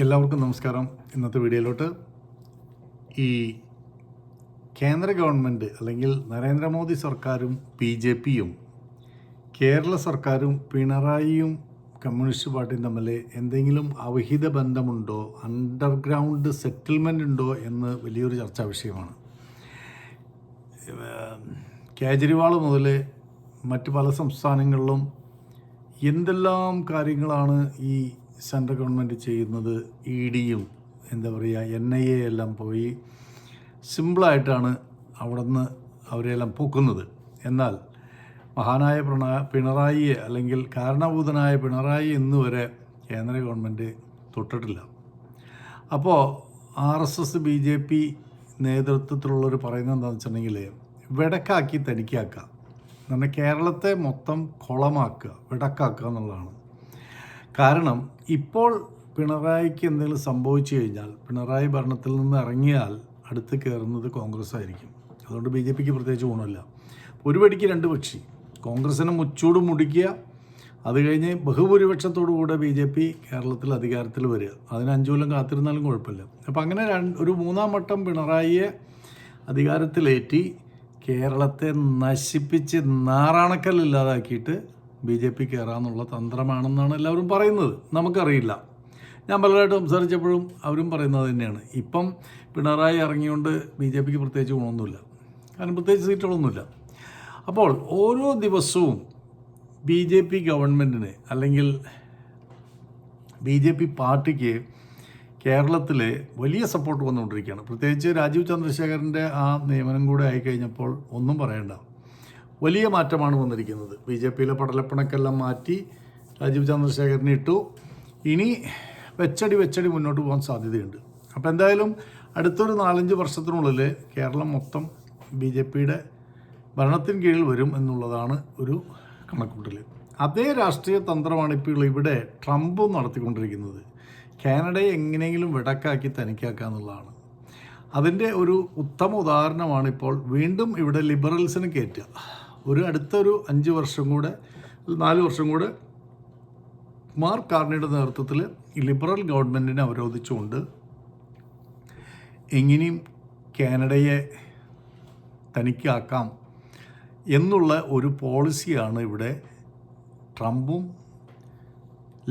എല്ലാവർക്കും നമസ്കാരം. ഇന്നത്തെ വീഡിയോയിലോട്ട് ഈ കേന്ദ്ര ഗവൺമെന്റ് അല്ലെങ്കിൽ നരേന്ദ്രമോദി സർക്കാരും ബി ജെ പിയും കേരള സർക്കാരും പിണറായിയും കമ്മ്യൂണിസ്റ്റ് പാർട്ടിയും തമ്മിൽ എന്തെങ്കിലും അവിഹിത ബന്ധമുണ്ടോ അണ്ടർഗ്രൗണ്ട് സെറ്റിൽമെന്റ് ഉണ്ടോ എന്ന് വലിയൊരു ചർച്ചാ വിഷയമാണ്. കേജ്രിവാൾ മുതൽ മറ്റ് പല സംസ്ഥാനങ്ങളിലും എന്തെല്ലാം കാര്യങ്ങളാണ് ഈ സെൻട്രൽ ഗവൺമെന്റ് ചെയ്യുന്നത് ഇ ഡിയും എന്താ പറയുക എൻ ഐ എ എല്ലാം പോയി സിമ്പിളായിട്ടാണ് അവിടെ നിന്ന് അവരെല്ലാം പൂക്കുന്നത്. എന്നാൽ മഹാനായ പ്രണ പിണറായിയെ അല്ലെങ്കിൽ കാരണഭൂതനായ പിണറായി ഇന്ന് വരെ കേന്ദ്ര ഗവൺമെന്റ് തൊട്ടിട്ടില്ല. അപ്പോൾ R S S B J P നേതൃത്വത്തിലുള്ളവർ പറയുന്നത് എന്താണെന്ന് വെച്ചിട്ടുണ്ടെങ്കിൽ വിടക്കാക്കി തനിക്കാക്കുക എന്നാൽ കേരളത്തെ മൊത്തം കുളമാക്കുക വിടക്കാക്കുക എന്നുള്ളതാണ്. കാരണം ഇപ്പോൾ പിണറായിക്ക് എന്തെങ്കിലും സംഭവിച്ചു കഴിഞ്ഞാൽ പിണറായി ഭരണത്തിൽ നിന്ന് ഇറങ്ങിയാൽ അടുത്ത് കയറുന്നത് കോൺഗ്രസ് ആയിരിക്കും അതുകൊണ്ട് ബി ജെ പിക്ക് പ്രത്യേകിച്ച് ഗുണമില്ല. ഒരു പടിക്ക് രണ്ട് പക്ഷി കോൺഗ്രസിനെ മുച്ചൂട് മുടിക്കുക അത് കഴിഞ്ഞ് ബഹുഭൂരിപക്ഷത്തോടു കൂടെ ബി ജെ പി കേരളത്തിൽ അധികാരത്തിൽ വരിക. അതിന് അഞ്ചു കൊല്ലം കാത്തിരുന്നാലും കുഴപ്പമില്ല. അപ്പം അങ്ങനെ രണ്ട് ഒരു മൂന്നാം വട്ടം പിണറായിയെ അധികാരത്തിലേറ്റി കേരളത്തെ നശിപ്പിച്ച് നാറാണക്കല്ലില്ലാതാക്കിയിട്ട് ബി ജെ പി കയറാമെന്നുള്ള തന്ത്രമാണെന്നാണ് എല്ലാവരും പറയുന്നത്. നമുക്കറിയില്ല. ഞാൻ പലരായിട്ട് സംസാരിച്ചപ്പോഴും അവരും പറയുന്നത് തന്നെയാണ്. ഇപ്പം പിണറായി ഇറങ്ങിയോണ്ട് ബി ജെ പിക്ക് പ്രത്യേകിച്ച് ഗുണമൊന്നുമില്ല. കാരണം പ്രത്യേകിച്ച് സീറ്റുകളൊന്നുമില്ല. അപ്പോൾ ഓരോ ദിവസവും ബി ജെ പി ഗവൺമെന്റിന് അല്ലെങ്കിൽ ബി ജെ പി പാർട്ടിക്ക് കേരളത്തിൽ വലിയ സപ്പോർട്ട് വന്നുകൊണ്ടിരിക്കുകയാണ്. പ്രത്യേകിച്ച് രാജീവ് ചന്ദ്രശേഖരന്റെ ആ നിയമനം കൂടെ ആയിക്കഴിഞ്ഞപ്പോൾ ഒന്നും പറയണ്ട. വലിയ മാറ്റമാണ് വന്നിരിക്കുന്നത്. ബി ജെ പിയിലെ പടലപ്പണക്കെല്ലാം മാറ്റി രാജീവ് ചന്ദ്രശേഖരനെ ഇട്ടു. ഇനി വെച്ചടി വെച്ചടി മുന്നോട്ട് പോകാൻ സാധ്യതയുണ്ട്. അപ്പോൾ എന്തായാലും അടുത്തൊരു നാലഞ്ച് വർഷത്തിനുള്ളിൽ കേരളം മൊത്തം ബി ജെ പിയുടെ ഭരണത്തിന് കീഴിൽ വരും എന്നുള്ളതാണ് ഒരു കണക്കൂട്ടൽ അതേ രാഷ്ട്രീയ തന്ത്രമാണ് ഇപ്പോൾ ഇവിടെ ട്രംപ് നടത്തിക്കൊണ്ടിരിക്കുന്നത്. കാനഡയെ എങ്ങനെയെങ്കിലും വിടക്കാക്കി തനിക്കാക്കുക എന്നുള്ളതാണ്. അതിന്റെ ഒരു ഉത്തമ ഉദാഹരണമാണ് ഇപ്പോൾ വീണ്ടും ഇവിടെ ലിബറൽസിന് കയറ്റുക. ഒരു അടുത്തൊരു അഞ്ച് വർഷം കൂടെ നാല് വർഷം കൂടെ മാർക്ക് കാർണിയുടെ നേതൃത്വത്തിൽ ലിബറൽ ഗവൺമെന്റിനെ അവരോധിച്ചുകൊണ്ട് എങ്ങനെയും കാനഡയെ തനിക്കാക്കാം എന്നുള്ള ഒരു പോളിസിയാണ് ഇവിടെ ട്രംപും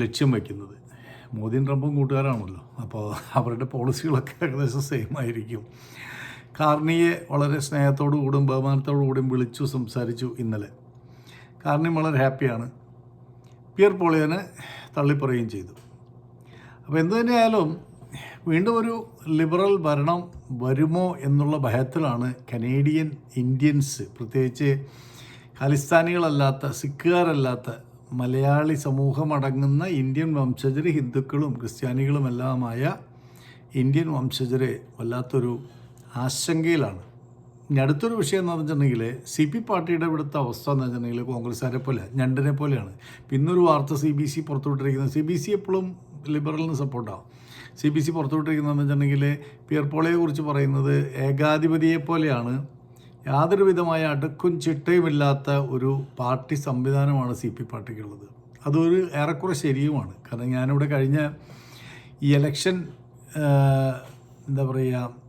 ലക്ഷ്യം വയ്ക്കുന്നത് മോദിയും ട്രംപും കൂട്ടുകാരാണല്ലോ. അപ്പോൾ അവരുടെ പോളിസികളൊക്കെ ഏകദേശം സെയിം ആയിരിക്കും. കാർണിയെ വളരെ സ്നേഹത്തോടു കൂടും ബഹുമാനത്തോടു കൂടിയും വിളിച്ചു സംസാരിച്ചു ഇന്നലെ. കാർണി വളരെ ഹാപ്പിയാണ്. പിയർ പോളിയനെ തള്ളിപ്പറയുകയും ചെയ്തു. അപ്പോൾ എന്തു തന്നെയായാലും വീണ്ടും ഒരു ലിബറൽ ഭരണം വരുമോ എന്നുള്ള ഭയത്തിലാണ് കനേഡിയൻ ഇന്ത്യൻസ് പ്രത്യേകിച്ച് ഖാലിസ്ഥാനികളല്ലാത്ത സിഖുകാരല്ലാത്ത മലയാളി സമൂഹമടങ്ങുന്ന ഇന്ത്യൻ വംശജർ ഹിന്ദുക്കളും ക്രിസ്ത്യാനികളുമെല്ലാമായ ഇന്ത്യൻ വംശജരെ വല്ലാത്തൊരു ആശങ്കയിലാണ്. ഇനി അടുത്തൊരു വിഷയം എന്ന് വെച്ചിട്ടുണ്ടെങ്കിൽ സി പി പാർട്ടിയുടെ ഇവിടുത്തെ അവസ്ഥ എന്ന് വെച്ചിട്ടുണ്ടെങ്കിൽ കോൺഗ്രസ്സുകാരെ പോലെ ഞണ്ടിനെ പോലെയാണ്. പിന്നൊരു വാർത്ത സി ബി സി പുറത്തുവിട്ടിരിക്കുന്നത്. സി ബി സി എപ്പോഴും ലിബറലിന് സപ്പോർട്ടാവും. സി ബി സി പുറത്തുവിട്ടിരിക്കുന്നതെന്ന് വെച്ചിട്ടുണ്ടെങ്കിൽ പിയർപോളയെ കുറിച്ച് പറയുന്നത് ഏകാധിപതിയെ പോലെയാണ്. യാതൊരു വിധമായ അടുക്കും ചിട്ടയുമില്ലാത്ത ഒരു പാർട്ടി സംവിധാനമാണ് സി പി പാർട്ടിക്കുള്ളത്. അതൊരു ഏറെക്കുറെ ശരിയുമാണ്. കാരണം ഞാനിവിടെ കഴിഞ്ഞ ഈ ഇലക്ഷൻ എന്താ പറയുക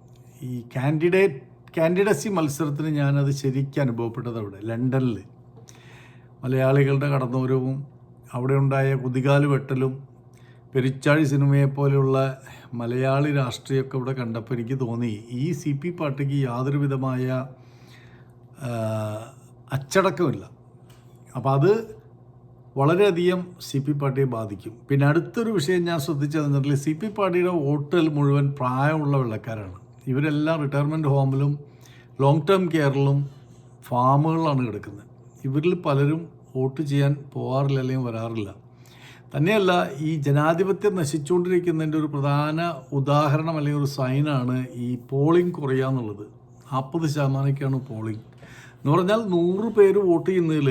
ഈ കാൻഡിഡേറ്റ് കാൻഡിഡസി മത്സരത്തിന് ഞാനത് ശരിക്കും അനുഭവപ്പെട്ടത് അവിടെ ലണ്ടനിൽ മലയാളികളുടെ കടന്നൂരവും അവിടെ ഉണ്ടായ കുതികാൽ വെട്ടലും പെരിച്ചാഴി സിനിമയെപ്പോലെയുള്ള മലയാളി രാഷ്ട്രീയമൊക്കെ ഇവിടെ കണ്ടപ്പോൾ എനിക്ക് തോന്നി ഈ സി പി പാർട്ടിക്ക് യാതൊരു വിധമായ അച്ചടക്കമില്ല അപ്പോൾ അത് വളരെയധികം സി പി പാർട്ടിയെ ബാധിക്കും. പിന്നെ അടുത്തൊരു വിഷയം ഞാൻ ശ്രദ്ധിച്ചതെന്നുണ്ടെങ്കിൽ സി പി പാർട്ടിയുടെ വോട്ടുകൾ മുഴുവൻ പ്രായമുള്ള വെള്ളക്കാരാണ്. ഇവരെല്ലാം റിട്ടയർമെന്റ് ഹോമിലും ലോങ് ടേം കെയറിലും ഫാമുകളിലാണ് കിടക്കുന്നത്. ഇവരിൽ പലരും വോട്ട് ചെയ്യാൻ പോകാറില്ല അല്ലെങ്കിൽ വരാറില്ല. തന്നെയല്ല ഈ ജനാധിപത്യം നശിച്ചുകൊണ്ടിരിക്കുന്നതിന്റെ ഒരു പ്രധാന ഉദാഹരണം അല്ലെങ്കിൽ ഒരു സൈനാണ് ഈ പോളിംഗ് കുറയുക എന്നുള്ളത്. നാൽപ്പത് ശതമാനമൊക്കെയാണ് പോളിംഗ് എന്ന് പറഞ്ഞാൽ നൂറ് പേര് വോട്ട് ചെയ്യുന്നതിൽ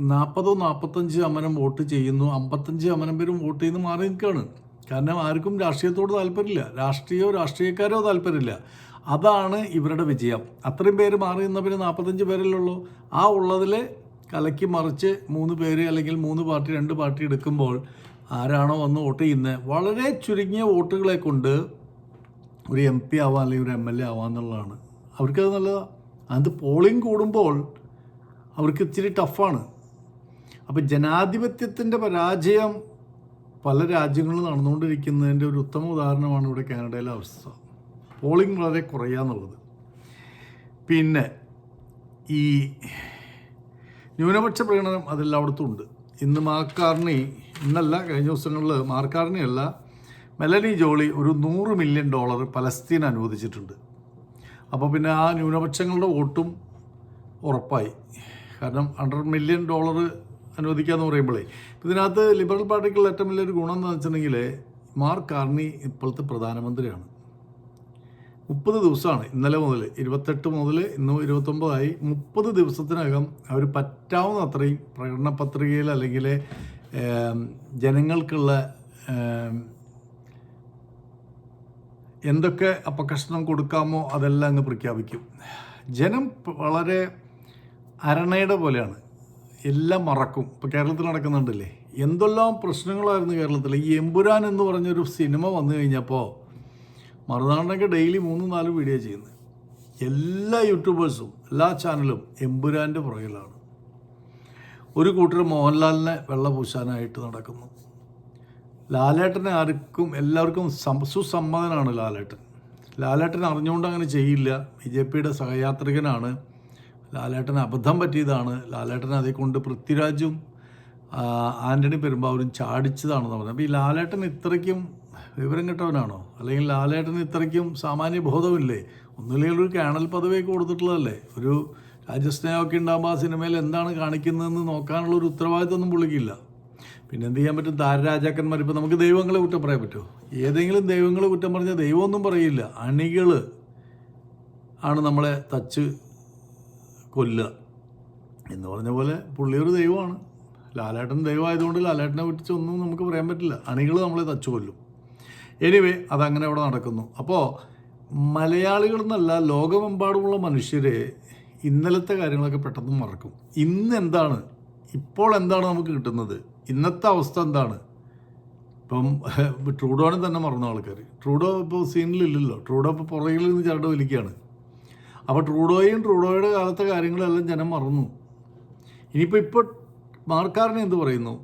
നാൽപ്പതോ നാൽപ്പത്തഞ്ച് ശതമാനം വോട്ട് ചെയ്യുന്നു അമ്പത്തഞ്ച് ശതമാനം പേരും വോട്ട് ചെയ്യുന്നു മാറി നിൽക്കുകയാണ്. കാരണം ആർക്കും രാഷ്ട്രീയത്തോട് താല്പര്യമില്ല. രാഷ്ട്രീയമോ രാഷ്ട്രീയക്കാരോ താല്പര്യമില്ല. അതാണ് ഇവരുടെ വിജയം. അത്രയും പേര് മാറി നിന്നവർ നാൽപ്പത്തഞ്ച് പേരല്ലുള്ളൂ ആ ഉള്ളതിൽ കലക്കി മറിച്ച് മൂന്ന് പേര് അല്ലെങ്കിൽ മൂന്ന് പാർട്ടി രണ്ട് പാർട്ടി എടുക്കുമ്പോൾ ആരാണോ വന്ന് വോട്ട് ചെയ്യുന്നത്? വളരെ ചുരുങ്ങിയ വോട്ടുകളെ കൊണ്ട് ഒരു എം പി ആവാം അല്ലെങ്കിൽ ഒരു എം എൽ എ ആവാം എന്നുള്ളതാണ്. അവർക്കത് നല്ലതാണ് അത് പോളിംഗ് കൂടുമ്പോൾ അവർക്ക് ഇച്ചിരി ടഫാണ്. അപ്പോൾ ജനാധിപത്യത്തിന്റെ പരാജയം പല രാജ്യങ്ങളിലും നടന്നുകൊണ്ടിരിക്കുന്നതിന്റെ ഒരു ഉത്തമ ഉദാഹരണമാണ് ഇവിടെ കാനഡയിലെ അവസ്ഥ. പോളിംഗ് വളരെ കുറയാന്നുള്ളത് പിന്നെ ഈ ന്യൂനപക്ഷ പ്രകടനം അതെല്ലായിടത്തും ഉണ്ട്. ഇന്ന് മാർക്കാർണി ഇന്നല്ല കഴിഞ്ഞ ദിവസങ്ങളിൽ മാർക്കാർണി അല്ല മെലനി ജോളി ഒരു നൂറ് മില്യൺ ഡോളർ പലസ്തീൻ അനുവദിച്ചിട്ടുണ്ട്. അപ്പോൾ പിന്നെ ആ ന്യൂനപക്ഷങ്ങളുടെ വോട്ടും ഉറപ്പായി. കാരണം ഹൺഡ്രഡ് മില്യൺ ഡോളർ അനുവദിക്കാന്ന് പറയുമ്പോഴേ ഇതിനകത്ത് ലിബറൽ പാർട്ടിക്കുള്ള ഏറ്റവും വലിയൊരു ഗുണം എന്ന് വെച്ചിട്ടുണ്ടെങ്കിൽ മാർക്ക് കാർണി ഇപ്പോഴത്തെ പ്രധാനമന്ത്രിയാണ്. മുപ്പത് ദിവസമാണ് ഇന്നലെ മുതൽ ഇരുപത്തെട്ട് മുതൽ ഇന്ന് ഇരുപത്തൊമ്പതായി. മുപ്പത് ദിവസത്തിനകം അവർ പറ്റാവുന്ന അത്രയും പ്രകടന പത്രികയിൽ അല്ലെങ്കിൽ ജനങ്ങൾക്കുള്ള എന്തൊക്കെ അപകർഷണം കൊടുക്കാമോ അതെല്ലാം അങ്ങ് പ്രഖ്യാപിക്കും. ജനം വളരെ അരണയുടെ പോലെയാണ്. എല്ലാം മറക്കും. ഇപ്പോൾ കേരളത്തിൽ നടക്കുന്നുണ്ടല്ലേ? എന്തെല്ലാം പ്രശ്നങ്ങളായിരുന്നു കേരളത്തിൽ ഈ എമ്പുരാൻ എന്ന് പറഞ്ഞൊരു സിനിമ വന്നു കഴിഞ്ഞപ്പോൾ മറുനാടനൊക്കെ ഡെയിലി മൂന്നും നാലും വീഡിയോ ചെയ്യുന്നത് എല്ലാ യൂട്യൂബേഴ്സും എല്ലാ ചാനലും എമ്പുരാന്റെ പുറകിലാണ്. ഒരു കൂട്ടർ മോഹൻലാലിനെ വെള്ളപൂശാനായിട്ട് നടക്കുന്നു. ലാലേട്ടനെ ആർക്കും എല്ലാവർക്കും സുസമ്മതനാണ് ലാലേട്ടൻ. ലാലേട്ടൻ അറിഞ്ഞുകൊണ്ട് അങ്ങനെ ചെയ്യില്ല. ബി ജെ പിയുടെ സഹയാത്രികനാണ്. ലാലേട്ടന് അബദ്ധം പറ്റിയതാണ്. ലാലേട്ടൻ അതേ കൊണ്ട് പൃഥ്വിരാജും ആന്റണി പെരുമ്പാവൂരും ചാടിച്ചതാണെന്ന് പറഞ്ഞത്. അപ്പോൾ ഈ ലാലേട്ടൻ ഇത്രയ്ക്കും വിവരം കിട്ടവനാണോ? അല്ലെങ്കിൽ ലാലേട്ടൻ ഇത്രയ്ക്കും സാമാന്യ ബോധമില്ലേ ഒന്നുമില്ലെങ്കിൽ ഒരു കേണൽ പദവിയൊക്കെ കൊടുത്തിട്ടുള്ളതല്ലേ? ഒരു രാജ്യസ്നേഹമൊക്കെ ഉണ്ടാകുമ്പോൾ ആ സിനിമയിൽ എന്താണ് കാണിക്കുന്നതെന്ന് നോക്കാനുള്ള ഒരു ഉത്തരവാദിത്തമൊന്നും പുള്ളിക്കില്ല. പിന്നെ എന്ത് ചെയ്യാൻ പറ്റും? താരരാജാക്കന്മാർ ഇപ്പം നമുക്ക് ദൈവങ്ങളെ കുറ്റം പറയാൻ പറ്റുമോ ഏതെങ്കിലും ദൈവങ്ങളെ കുറ്റം പറഞ്ഞാൽ ദൈവമൊന്നും പറയില്ല. അണികൾ ആണ് നമ്മളെ തച്ച് കൊല്ലുക. എന്ന് പറഞ്ഞ പോലെ പുള്ളി ഒരു ദൈവമാണ്. ലാലേട്ടൻ ദൈവമായതുകൊണ്ട് ലാലേട്ടനെ കുറിച്ച് ഒന്നും നമുക്ക് പറയാൻ പറ്റില്ല. അണികൾ നമ്മളെ തച്ചു കൊല്ലും എനിവേ അതങ്ങനെ അവിടെ നടക്കുന്നു. അപ്പോൾ മലയാളികൾ എന്നല്ല ലോകമെമ്പാടുമുള്ള മനുഷ്യരെ ഇന്നലത്തെ കാര്യങ്ങളൊക്കെ പെട്ടെന്ന് മറക്കും. ഇന്ന് എന്താണ്? ഇപ്പോൾ എന്താണ് നമുക്ക് കിട്ടുന്നത്? ഇന്നത്തെ അവസ്ഥ എന്താണ്? ഇപ്പം ട്രൂഡോനെ തന്നെ മറന്ന ആൾക്കാർ ട്രൂഡോ ഇപ്പോൾ സീനിലില്ലല്ലോ ട്രൂഡോ ഇപ്പോൾ പുറകിൽ നിന്ന് ചരട് വലിക്കുകയാണ്. അപ്പോൾ ട്രൂഡോയും ട്രൂഡോയുടെ കാലത്തെ കാര്യങ്ങളെല്ലാം ജനം മറന്നു. ഇനിയിപ്പോൾ ഇപ്പോൾ മാർക്കാറിനെ എന്ത് പറയുന്നു?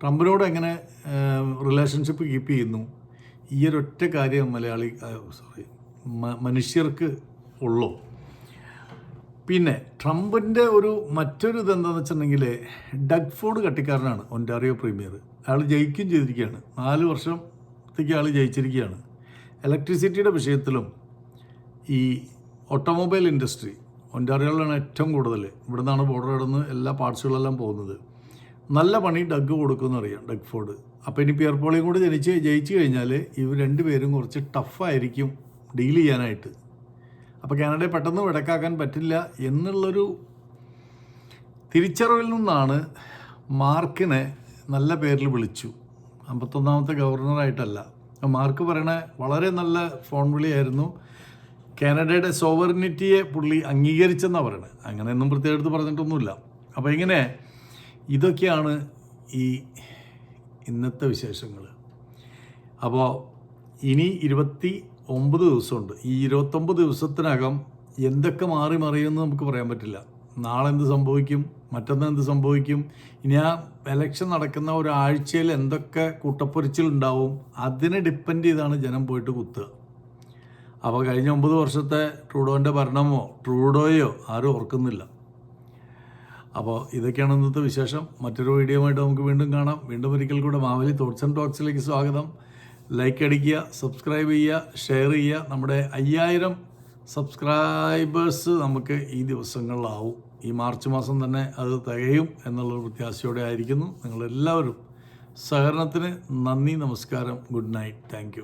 ട്രംപിനോട് എങ്ങനെ റിലേഷൻഷിപ്പ് കീപ്പ് ചെയ്യുന്നു? ഈ ഒരൊറ്റ കാര്യം മലയാളി സോറി മനുഷ്യർക്ക് ഉള്ളൂ. പിന്നെ ട്രംപിന്റെ ഒരു മറ്റൊരു ഇതെന്താണെന്ന് വെച്ചിട്ടുണ്ടെങ്കിൽ ഡഗ് ഫോർഡ് കട്ടിക്കാരനാണ് ഒന്റാറിയോ പ്രീമിയർ. അയാൾ ജയിക്കുകയും ചെയ്തിരിക്കുകയാണ്. നാല് വർഷത്തേക്ക് അയാൾ ജയിച്ചിരിക്കുകയാണ്. ഇലക്ട്രിസിറ്റിയുടെ വിഷയത്തിലും ഈ ഓട്ടോമൊബൈൽ ഇൻഡസ്ട്രി ഒന്റാറിയോയിലാണ് ഏറ്റവും കൂടുതൽ. ഇവിടെ നിന്നാണ് ബോർഡർ കടന്ന് എല്ലാ പാർട്സുകളെല്ലാം പോകുന്നത്. നല്ല പണി ഡഗ് കൊടുക്കുമെന്ന് അറിയാം ഡഗ് ഫോർഡ് അപ്പോൾ ഇനി പിയർ പോളിയും കൂടി ജനിച്ച് ജയിച്ചു കഴിഞ്ഞാൽ ഇവർ രണ്ടുപേരും കുറച്ച് ടഫായിരിക്കും ഡീൽ ചെയ്യാനായിട്ട്. അപ്പോൾ കാനഡയെ പെട്ടെന്ന് വിടക്കാക്കാൻ പറ്റില്ല എന്നുള്ളൊരു തിരിച്ചറിവിൽ നിന്നാണ് മാർക്കിനെ നല്ല പേരിൽ വിളിച്ചു. അമ്പത്തൊന്നാമത്തെ ഗവർണറായിട്ടല്ല. മാർക്ക് പറയണ വളരെ നല്ല ഫോൺ വിളിയായിരുന്നു. കാനഡയുടെ സോവറിനിറ്റിയെ പുള്ളി അംഗീകരിച്ചെന്നാണ് പറയുന്നത് അങ്ങനെയൊന്നും പ്രത്യേകം പറഞ്ഞിട്ടൊന്നുമില്ല. അപ്പോൾ ഇങ്ങനെ ഇതൊക്കെയാണ് ഈ ഇന്നത്തെ വിശേഷങ്ങൾ. അപ്പോൾ ഇനി ഇരുപത്തി ഒമ്പത് ദിവസമുണ്ട്. ഈ ഇരുപത്തൊമ്പത് ദിവസത്തിനകം എന്തൊക്കെ മാറി മറിയുമെന്ന് നമുക്ക് പറയാൻ പറ്റില്ല. നാളെ എന്ത് സംഭവിക്കും മറ്റന്നാൾ എന്ത് സംഭവിക്കും ഇനി ആ എലക്ഷൻ നടക്കുന്ന ഒരാഴ്ചയിൽ എന്തൊക്കെ കൂട്ടപ്പൊരിച്ചിലുണ്ടാവും അതിനെ ഡിപ്പെൻഡ് ചെയ്താണ് ജനം പോയിട്ട് കുത്തുക. അപ്പോൾ കഴിഞ്ഞ ഒമ്പത് വർഷത്തെ ട്രൂഡോന്റെ ഭരണമോ ട്രൂഡോയോ ആരും ഓർക്കുന്നില്ല. അപ്പോൾ ഇതൊക്കെയാണ് ഇന്നത്തെ വിശേഷം. മറ്റൊരു വീഡിയോ ആയിട്ട് നമുക്ക് വീണ്ടും കാണാം. വീണ്ടും ഒരിക്കൽ കൂടെ മാവലി തോട്ട്സ് ആൻഡ് ടോക്സിലേക്ക് സ്വാഗതം. ലൈക്ക് അടിക്കുക സബ്സ്ക്രൈബ് ചെയ്യുക ഷെയർ ചെയ്യുക. നമ്മുടെ അയ്യായിരം സബ്സ്ക്രൈബേഴ്സ് നമുക്ക് ഈ ദിവസങ്ങളിലാവും. ഈ മാർച്ച് മാസം തന്നെ അത് തികയും എന്നുള്ളൊരു പ്രത്യാശയോടെ ആയിരിക്കുന്നു. നിങ്ങളെല്ലാവരും സഹകരണത്തിന് നന്ദി നമസ്കാരം. Good night thank